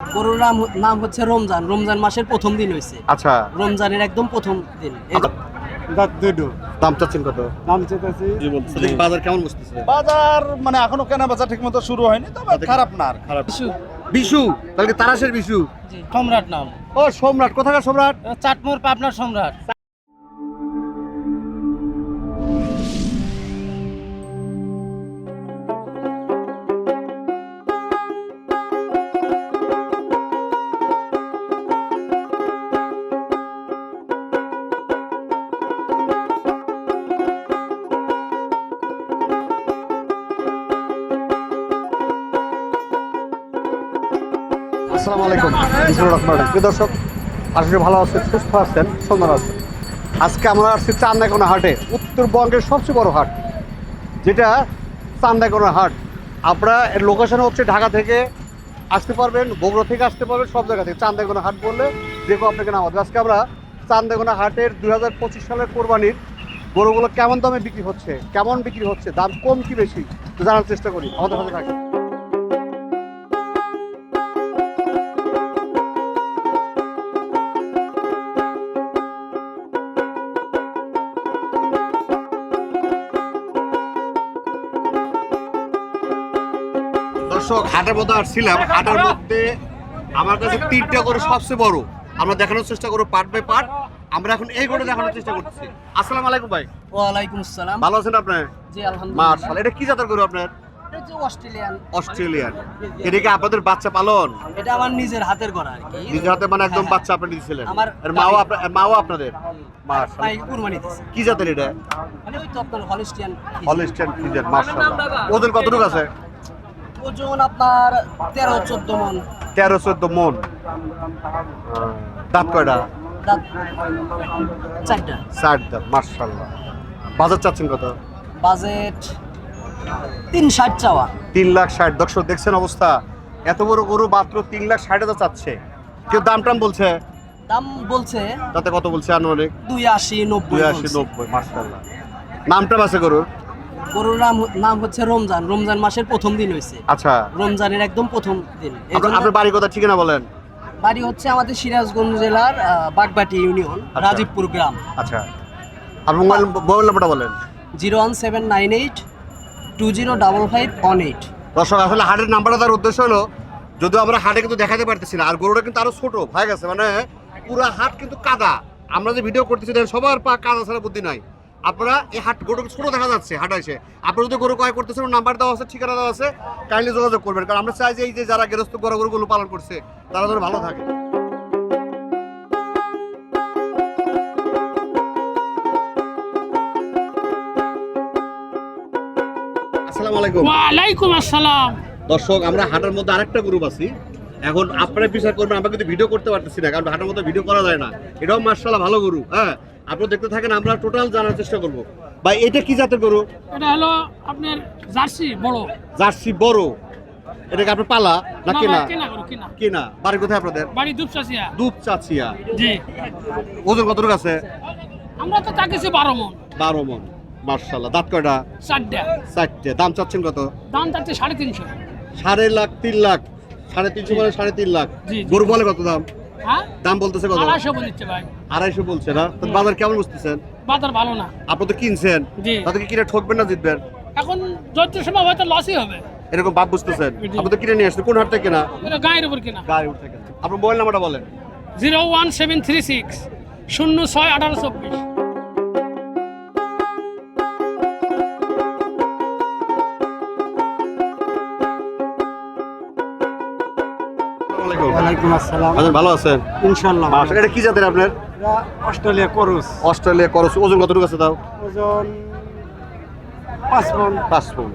গরুর নাম নাম হচ্ছে রমজান। রমজান মাসের প্রথম দিন হয়েছে আচ্ছা। রমজানের একদম প্রথম দিন। দাম চাচ্ছেন কত? দাম চেতেছি বাজার কেমন বুঝতেছে বাজার মানে এখনও কেনা ঠিক মতো শুরু হয়নি তবে খারাপ না আর খারাপ। বিশু। তাহলে তারাশের বিশু? সম্রাট নাম। ও সম্রাট। কোথাকার সম্রাট? চাটমোর পাবনার সম্রাট। আসসালামু আলাইকুম। বিসমুল্লাহ রহমান রহিম। প্রিয় দর্শক করি ভালো আছেন, সুস্থ আছেন সুন্দর আছেন আজকে আমরা আসছি চান্দাইকোনা হাটে, উত্তরবঙ্গের সবচেয়ে বড় হাট, যেটা চান্দাইকোনা হাট। আপনারা এর লোকেশন হচ্ছে ঢাকা থেকে আসতে পারবেন, বগুড়া থেকে আসতে পারবেন, সব জায়গা থেকে। চান্দাইকোনা হাট বললে কেউ আপনাকে নামাবে আজকে আমরা চান্দাইকোনা হাটের দুই হাজার পঁচিশ সালের কোরবানির গরুগুলো কেমন দামে বিক্রি হচ্ছে, কেমন বিক্রি হচ্ছে, দাম কম কি বেশি জানার চেষ্টা করি। আমাদের সাথে থাকি দর্শক হাটের মধ্যে আসছিলাম। হাটের মধ্যে আমার কাছে তিনটা করে সবচেয়ে বড়। আমরা দেখানোর চেষ্টা করব পার্ট বাই পার্ট। আমরা এখন এই গরু দেখানোর চেষ্টা করতেছি আসসালামু আলাইকুম ভাই। ওয়ালাইকুম আসসালাম। ভালো আছেন আপনার? জি আলহামদুলিল্লাহ। এটা কি জাতের গরু আপনার? অস্ট্রেলিয়ান। অস্ট্রেলিয়ান। এটা কি আপনাদের বাচ্চা পালন? এটা আমার নিজের হাতের করা আর কি। নিজের হাতে মানে একদম হ্যাঁ, বাচ্চা আপনি দিয়েছিলেন। আমার আর মাও আপনার মাও আপনাদের? কুরবানি কি জাতের এটা? মানে ওই তো আপনার হলিস্টিয়ান হলিস্টাইন ফ্রিজের মার্শাল ওজন কতটুকু আছে? ওজন আপনার তেরো চোদ্দ মন। তেরো চোদ্দ মন। দাঁত কয়টা? চারটা। ষাট দাঁত মার্শাল্লাহ বাজার চাচ্ছেন কত? বাজেট তিন ষাট চাওয়া। তিন লাখ ষাট। দর্শক দেখছেন অবস্থা? এত বড় গরু মাত্র তিন লাখ ষাট হাজার চাচ্ছে। কেউ দাম টাম বলছে? দাম বলছে তাতে কত বলছে আনুমানিক? দুই আশি নব্বই দুই আশি নব্বই মার্শাল্লাহ নামটা আছে গরুর? গরুর নাম নাম হচ্ছে রমজান। রমজান মাসের প্রথম দিন হয়েছে আচ্ছা। রমজানের একদম প্রথম দিন। আপনার জন্য আপনার বাড়ির কথা ঠিকানা বলেন? বাড়ি হচ্ছে আমাদের সিরাজগঞ্জ জেলার বাগবাটি ইউনিয়ন আচ্ছা। রাজীবপুর গ্রাম। আচ্ছা। আপনার মোবাইল মোবাইল নাম্বারটা বলেন। Zero one seven nine eight two zero double five one eight. দর্শক আসলে হাটের নাম্বারটা তার উদ্দেশ্য হলো যদিও আমরা হাটে কিন্তু দেখাতে পারতেছি না আর গরুটা কিন্তু আরও ছোট হয়ে গেছে। মানে পুরো হাট কিন্তু কাদা। আমরা যে ভিডিও করতেছি সবার পা কাদা ছাড়া বুদ্ধি নাই। আপনারা এই হাট গরু ছোট দেখা যাচ্ছে হাট এসে আপনারা যদি গরু ক্রয় করতেছেন নাম্বার দেওয়া আছে ঠিকানা দেওয়া আছে কাইন্ডলি যোগাযোগ করবেন। কারণ আমরা চাই যে এই যে যারা গেরস্ত গরু গরুগুলো পালন করছে তারা যেন ভালো থাকে। আসসালামু আলাইকুম। ওয়ালাইকুম আসসালাম। দর্শক আমরা হাটের মধ্যে আরেকটা গ্রুপ আছি এখন আপনারা বিচার করবেন আমরা কিন্তু ভিডিও করতে পারতেছি না কারণ হাটের মধ্যে ভিডিও করা যায় না। এটাও মার্শাল্লাহ ভালো গরু হ্যাঁ। আপনারা দেখতে থাকেন আমরা টোটাল জানার চেষ্টা করব। ভাই এটা কি জাতের গরু? এটা হলো আপনার জার্সি বড়। জার্সি বড়। এটা কি আপনার পালা না না, কেনা? না, কেনা। বাড়ি কোথায় আপনাদের? বাড়ি দুপচাচিয়া। দুধ চাচিয়া জি। ওজন কতটুকু আছে? আমরা তো তাকেছি বারো মন। বারো মন। মার্শাল্লাহ দাঁত কয়টা? চারটা। চারটে। দাম চাচ্ছেন কত? দাম চাচ্ছে সাড়ে তিনশো। সাড়ে লাখ তিন লাখ। সাড়ে তিনশো মানে সাড়ে তিন লাখ। গরু বলে কত দাম? হ্যাঁ? দাম বলতেছে কত? আড়াইশো বলিচ্ছে ভাই। আড়াইশো বলছে না? তো বাজার কেমন বুঝতেছেন? বাজার ভালো না। আপনি তো কিনছেন। তাদেরকে কিনে ঠকবেন না জিতবেন? এখন যত সময় হয়তো লসই হবে। এরকম ভাব বুঝতেছেন? আপনি তো কিনে নিয়ে আসছেন কোন হাট থেকে কেনা গায়ের উপর কেনা। গাড়ি উঠে কেনা আপনার মোবাইল নাম্বারটা বলেন। Zero one seven three six শূন্য ছয় আঠারো চব্বিশ। আচ্ছা, ভালো আছেন? ইনশাল্লাহ এটা কি জাতের আপনার? অস্ট্রেলিয়া করুস। অস্ট্রেলিয়া করস। ওজন কতটুকু আছে তাও? ওজন পাঁচ মন পাঁচ পন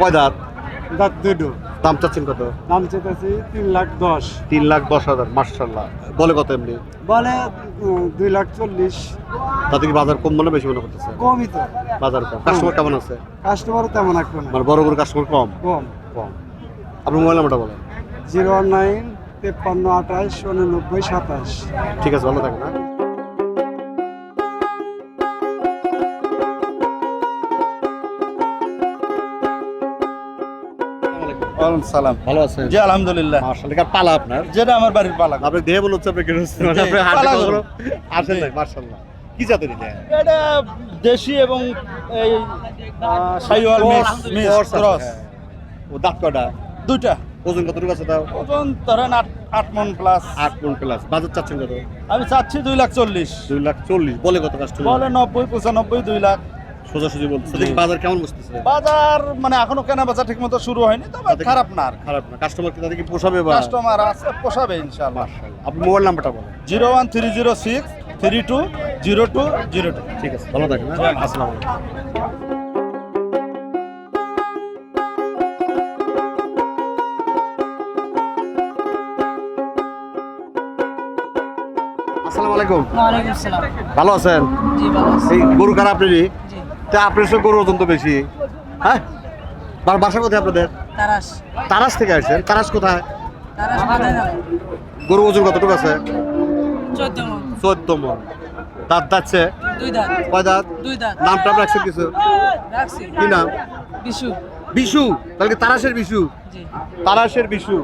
কয় দাঁত? দাঁত দুটো। দাম চাচ্ছেন কত? দাম চেতেছি তিন লাখ দশ। তিন লাখ দশ হাজার মার্শাল্লাহ বলে কত এমনি? বলে দুই লাখ চল্লিশ। তাতে কি বাজার কম মনে বেশি মনে করতেছে কমই তো। বাজার কম। কাস্টমার কেমন আছে? কাস্টমার তেমন একটা না মানে বড় বড় কাস্টমার কম? কম। কম। আপনার মোবাইল নাম্বারটা বলেন। জিরো নাইন তেপ্পান্ন আঠাশ উননব্বই সাতাশ। ঠিক আছে ভালো থাকেন হ্যাঁ। সালাম। ভালো আছেন? জি আলহামদুলিল্লাহ। পালা আপনার? যেটা আমার বাড়ির পালা। আপনি দেহে বলে হচ্ছে আপনি গৃহস্থ মানে আপনি পালা আসেন নাই মার্শাল্লাহ কি জাতের এটা? এটা দেশি এবং এই সাইওয়াল মিক্স মিক্স ক্রস। হ্যাঁ। ও দাঁত দুইটা। ওজন কতটুকু আছে তাও? ওজন ধরেন আট আট মন প্লাস আট মন প্লাস বাজার চাচ্ছেন কত? আমি চাচ্ছি দুই লাখ চল্লিশ। দুই লাখ চল্লিশ। বলে কত কাস্টমার বলে নব্বই পঁচানব্বই দুই লাখ। সোজাসুজি বলছে দেখি বাজার কেমন বসতেছে বাজার মানে এখনও কেনা বেচা ঠিক মতো শুরু হয়নি তবে খারাপ না আর খারাপ না। কাস্টমার কি তাদেরকে পোষাবে বা? কাস্টমার আছে পোষাবে ইনশাআল্লাহ। আপনি মোবাইল নাম্বারটা বলেন। Zero one three zero six three two zero two zero two. ঠিক আছে ভালো থাকেন হ্যাঁ? আসসালামু আলাইকুম। আসসালামু আলাইকুম। ভালো আছেন? এই গরু কার আপনারই? তা আপনার সব গরু ওজন তো বেশি। হ্যাঁ? বাসা কোথায় আপনাদের? তারাস। তারাস থেকে আসছেন। তারাস কোথায়? গরু ওজন কতটুকু আছে? চোদ্দ মন। দাঁত দাচ্ছে কয় দাঁত? নাম টাম রাখছেন কিছু? কি নাম? বিশু। বিশু? তাহলে কি তারাসের বিশু? জি। তারাসের বিশু।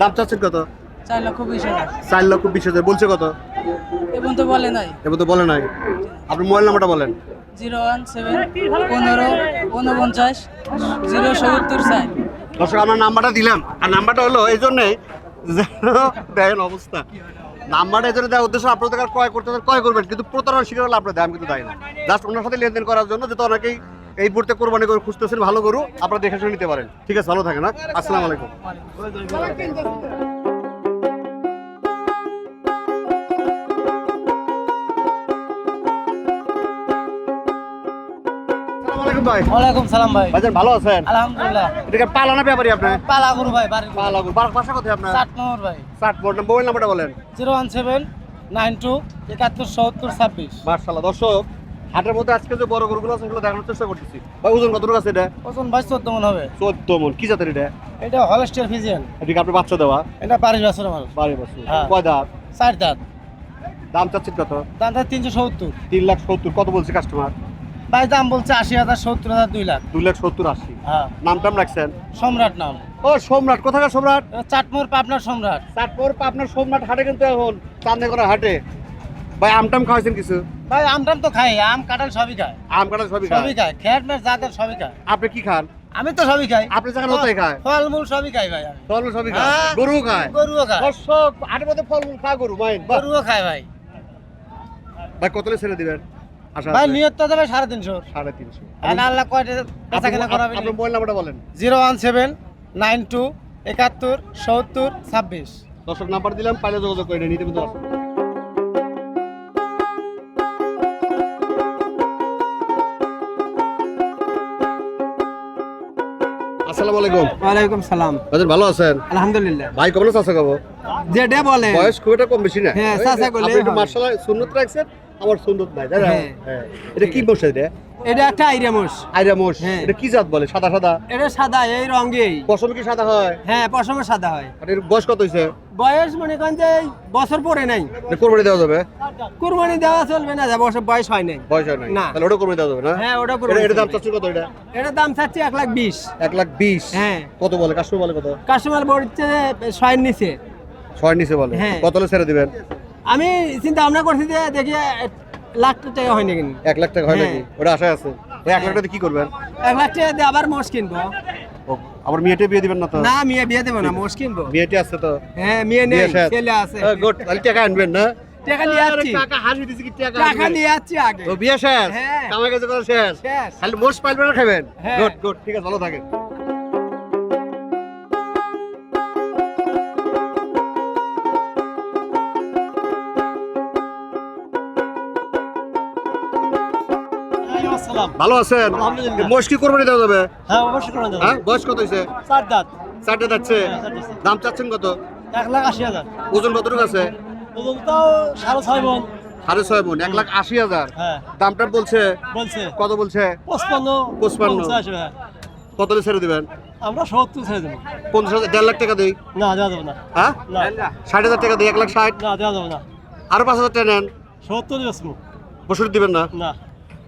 দাম চাচ্ছেন কত? চার লক্ষ বিশ হাজার। চার লক্ষ বিশ হাজার। বলছে কত? এবং তো বলে নাই। এবার তো বলে নাই। আপনি মোবাইল নাম্বারটা বলেন। জিরো ওয়ান সেভেন পনেরো উনপঞ্চাশ জিরো সত্তর চার দর্শক আমার নাম্বারটা দিলাম। আর নাম্বারটা হলো এই জন্যই দেখেন অবস্থা। নাম্বারটা এই জন্য দেওয়ার উদ্দেশ্য আপনাদের কাছে ক্রয় করতে ক্রয় করবেন কিন্তু প্রতারণা শিকার হলে আপনার দাম কিন্তু দেয় না। জাস্ট ওনার সাথে লেনদেন করার জন্য যেহেতু অনেকেই এই মুহূর্তে কোরবানি করে খুঁজতেছেন ভালো গরু আপনারা দেখে শুনে নিতে পারেন। ঠিক আছে ভালো থাকেন হ্যাঁ? আসসালামু আলাইকুম। আলাইকুম ভাই। ওয়ালাইকুম সালাম ভাই। ভাইজান ভালো আছেন? আলহামদুলিল্লাহ। আপনার পালা গরু ভাই বাড়ি পালা গরু বার- বাসা কোথায় আপনার? ষাট নম্বর ভাই। ষাট মোবাইল নাম্বারটা বলেন। Zero one seven nine two একাত্তর সত্তর ছাব্বিশ। মার্শাল্লাহ দর্শক হাটের মধ্যে আজকে যে বড় গরুগুলো আছে সেগুলো দেখানোর চেষ্টা করতেছি। ভাই ওজন কতটুকু আছে এটা? ওজন ভাই চোদ্দ মন হবে। চোদ্দ মন। কি জাতের এটা? এটা হলস্টের ফিজিয়ান। এদিকে আপনি বাচ্চা দেওয়া? এটা বাড়ির বছর আমার বাড়ি বছর। হ্যাঁ। কয় দাঁত? চার দাঁত। দাম চাচ্ছেন কত? দাম তিনশো সত্তর। তিন লাখ সত্তর। কত বলছে কাস্টমার ভাই দাম বলছে আশি হাজার সত্তর হাজার দুই লাখ। দুই লাখ সত্তর আশি। হ্যাঁ। নাম টাম রাখছেন? সম্রাট নাম। ও সম্রাট। কোথাকার সম্রাট? চাটমোর পাবনার সম্রাট। তারপর আপনার সোমনাথ হাটে কিন্তু এখন চান্দেকোনা হাটে। ভাই আমটাম খাওয়াইছেন কিছু? ভাই আমটাম তো খাই আম কাঁঠাল সবই খায় আম কাটা সবই খায়? সবই খায় খেয়ার মেয়ের জাতের সবই খায়। আপনি কি খান? আমি তো সবই খাই। আপনি যেখানে হতেই খায়? ফলমূল সবই খাই ভাই আমি। ফল সবই খায়? হ্যাঁ। গরু খায়? গরুও খায়। দর্শক হাটের মধ্যে ফল খা গরু বাহ। গরুও খায় ভাই। ভাই কতলে ছেড়ে দিবেন? ভাই? নিয়ত তো দেবে সাড়ে তিনশো। সাড়ে তিনশো। আল্লাহ কয়টা বেচা কেনা করাবে আপনার মোবাইল নাম্বারটা বলেন। Zero one seven nine two একাত্তর সত্তর ছাব্বিশ। দর্শক নাম্বার দিলাম পাইলে যোগাযোগ করে নিতে কিন্তু আসসালামু আলাইকুম। ওয়ালাইকুম সালাম। বাজার ভালো আছেন? আলহামদুলিল্লাহ। ভাই কেমন আছে খাব? যেটা বলে বয়স খুব একটা কম বেশি না। হ্যাঁ, চাচা করলেই আপনি একটু মার্শাল সুন্নত রাখছেন আমার নাই তাই হ্যাঁ। হ্যাঁ। এটা কি বসে এটা? এটা একটা আইরামোস আইরা মোষ। হ্যাঁ। এটা কি জাত বলে? সাদা সাদা? এটা সাদা এই রঙেই। পশম কি সাদা হয়? হ্যাঁ পশমে সাদা হয়। আর এর বয়স কত হয়েছে বয়স মনে করেন যে বছর পরে নাই। এটা কোরবানি দেওয়া যাবে? কুরবানি দেওয়া চলবে না যা বছর বয়স হয় নাই। বয়স হয় নাই। না। তাহলে ওটা কোরবানি দেওয়া যাবে না? হ্যাঁ ওটা এটা কুরবানি এটা দাম। চাচ্ছি কত এটা? এটার দাম চাচ্ছি এক লাখ বিশ। এক লাখ বিশ? হ্যাঁ। কত বলে? কাস্টমার বলে কত? কাস্টমার বলছে ছয়ের নিচে। ছয় নিচে বলে। কত হলে ছেড়ে দিবেন? আমি চিন্তা ভাবনা করছি যে দেখি লাখ টাকা হয়নি কিন্তু এক লাখ টাকা হয় হ্যাঁ। নাকি ওটা আশায় আছে। ওই এক লাখ টাকা কি করবেন? এক লাখ টাকা দিয়ে আবার মোষ কিনবো। আবার মেয়েটে বিয়ে দিবেন না তো? না মেয়ে বিয়ে দেবো না মোষ কিনবো। মেয়েটে আছে তো? হ্যাঁ মেয়ে নেই। ছেলে আছে। গুড তাহলে টাকা আনবেন না? টাকা নিয়ে হাসি দিছি কি টাকা টাকা নিয়ে যাচ্ছি আগে। ও বিয়ে শেষ? হ্যাঁ। কামাই কাছে করা শেষ? শেষ। খালি মোষ পাইবেন না খাবেন? হ্যাঁ। গুড গুড ঠিক আছে ভালো থাকেন। ভালো আছেন। মোষ কি কোরবানি দেওয়া যাবে? হ্যাঁ অবশ্যই হ্যাঁ বয়স কত হয়েছে চার দাঁত। চারটে যাচ্ছে। হ্যাঁ। দাম চাচ্ছেন কত? এক লাখ আশি হাজার। ওজন কতটুকু আছে? ওজন তাও সাড়ে ছয় মন। সাড়ে ছয় মন এক লাখ আশি হাজার। হ্যাঁ। দামটা বলছে? বলছে। কত বলছে? পঁচপান্ন। পঁচপান্ন। পঞ্চাশ, হ্যাঁ। কত ছেড়ে দিবেন? আমরা সত্তর ছেড়ে দেবো। পঞ্চাশ হাজার দেড় লাখ টাকা দিই? না দেওয়া যাবে না। হ্যাঁ? ষাট হাজার টাকা দিই এক লাখ ষাট? না দেওয়া যাবে না। আরও পাঁচ হাজার টাকা নেন। সত্তর বসুর দিবেন না? না।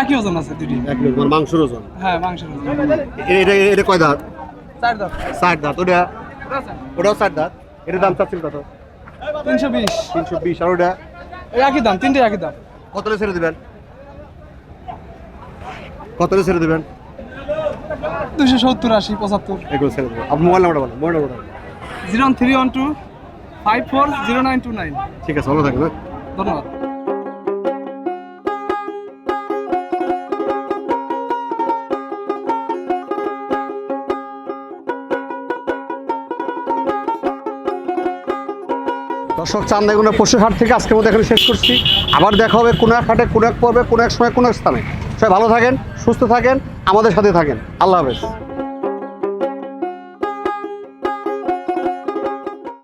একই ওজন আছে দুটি এক কিলো মানে মাংসের ওজন? হ্যাঁ মাংসের ওজন। এটা এটা কয় দাঁত? চার দাম ষাট দাঁত। ওটা ওটাও ষাট দাঁত? এটার দাম চাচ্ছেন কত? তিনশো বিশ। তিনশো বিশ। আর ওটা? এই একই দাম তিনটে একই দাম। কতটা ছেড়ে দেবেন? কতটা ছেড়ে দেবেন? দুশো সত্তর আশি পঁচাত্তর। এগুলো ছেড়ে দেবেন আপনার মোবাইল নাম্বারটা বলেন মোবাইল নাম্বারটা। Zero three one two five four zero nine two nine. ঠিক আছে ভালো থাকবেন। হ্যাঁ? ধন্যবাদ। দর্শক চান্দাইগুনা পশু হাট থেকে আজকের মধ্যে এখানে শেষ করছি। আবার দেখা হবে কোনো এক হাটে, কোনো এক পর্বে, কোনো এক সময়, কোনো এক স্থানে। সবাই ভালো থাকেন, সুস্থ থাকেন, আমাদের সাথে থাকেন। আল্লাহ হাফেজ।